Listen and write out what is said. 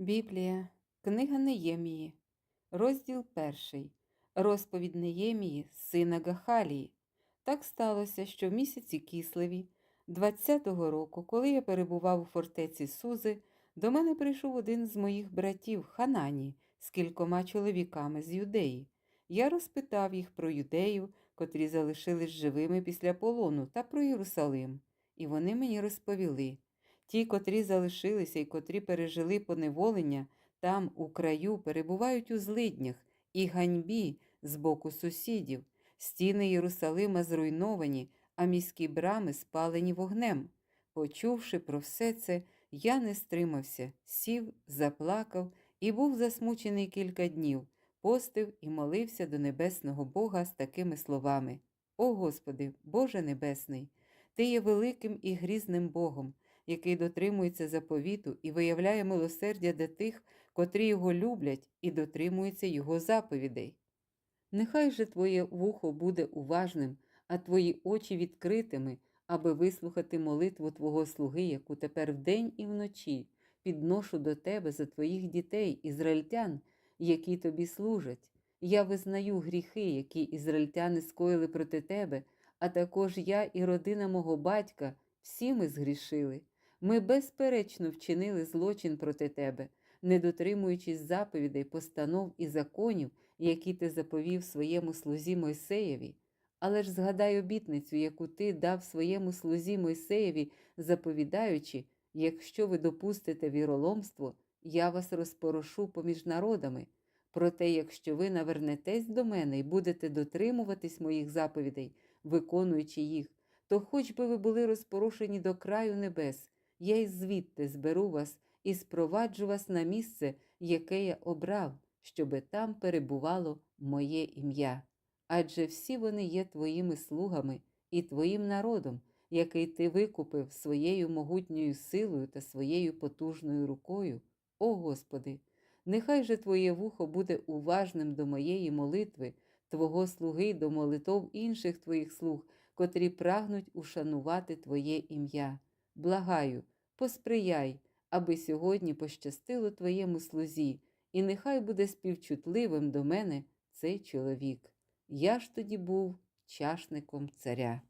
Біблія, книга Неємії, розділ перший, розповідь Неємії, сина Гахалії. Так сталося, що в місяці Кислеві, 20-го року, коли я перебував у фортеці Сузи, до мене прийшов один з моїх братів Ханані з кількома чоловіками з юдеї. Я розпитав їх про юдею, котрі залишились живими після полону, та про Єрусалим. І вони мені розповіли. Ті, котрі залишилися і котрі пережили поневолення, там, у краю, перебувають у злиднях і ганьбі з боку сусідів. Стіни Єрусалима зруйновані, а міські брами спалені вогнем. Почувши про все це, я не стримався, сів, заплакав і був засмучений кілька днів, постив і молився до небесного Бога з такими словами: О Господи, Боже Небесний, Ти є великим і грізним Богом який дотримується заповіту і виявляє милосердя до тих, котрі його люблять і дотримуються його заповідей. Нехай же твоє вухо буде уважним, а твої очі відкритими, аби вислухати молитву Твого слуги, яку тепер вдень і вночі підношу до тебе за твоїх дітей, ізраїльтян, які тобі служать. Я визнаю гріхи, які ізраїльтяни скоїли проти тебе, а також я і родина мого батька, всі ми згрішили. Ми безперечно вчинили злочин проти тебе, не дотримуючись заповідей, постанов і законів, які ти заповів своєму слузі Мойсеєві. Але ж згадай обітницю, яку ти дав своєму слузі Мойсеєві, заповідаючи, якщо ви допустите віроломство, я вас розпорошу поміж народами. Проте, якщо ви навернетесь до мене і будете дотримуватись моїх заповідей, виконуючи їх, то хоч би ви були розпорошені до краю небес, я й звідти зберу вас і спроваджу вас на місце, яке я обрав, щоби там перебувало моє ім'я. Адже всі вони є твоїми слугами і твоїм народом, який ти викупив своєю могутньою силою та своєю потужною рукою. О Господи, нехай же Твоє вухо буде уважним до моєї молитви, Твого слуги до молитов інших Твоїх слуг, котрі прагнуть ушанувати Твоє ім'я. Благаю, посприяй, аби сьогодні пощастило Твоєму слузі, і нехай буде співчутливим до мене цей чоловік. Я ж тоді був чашником царя.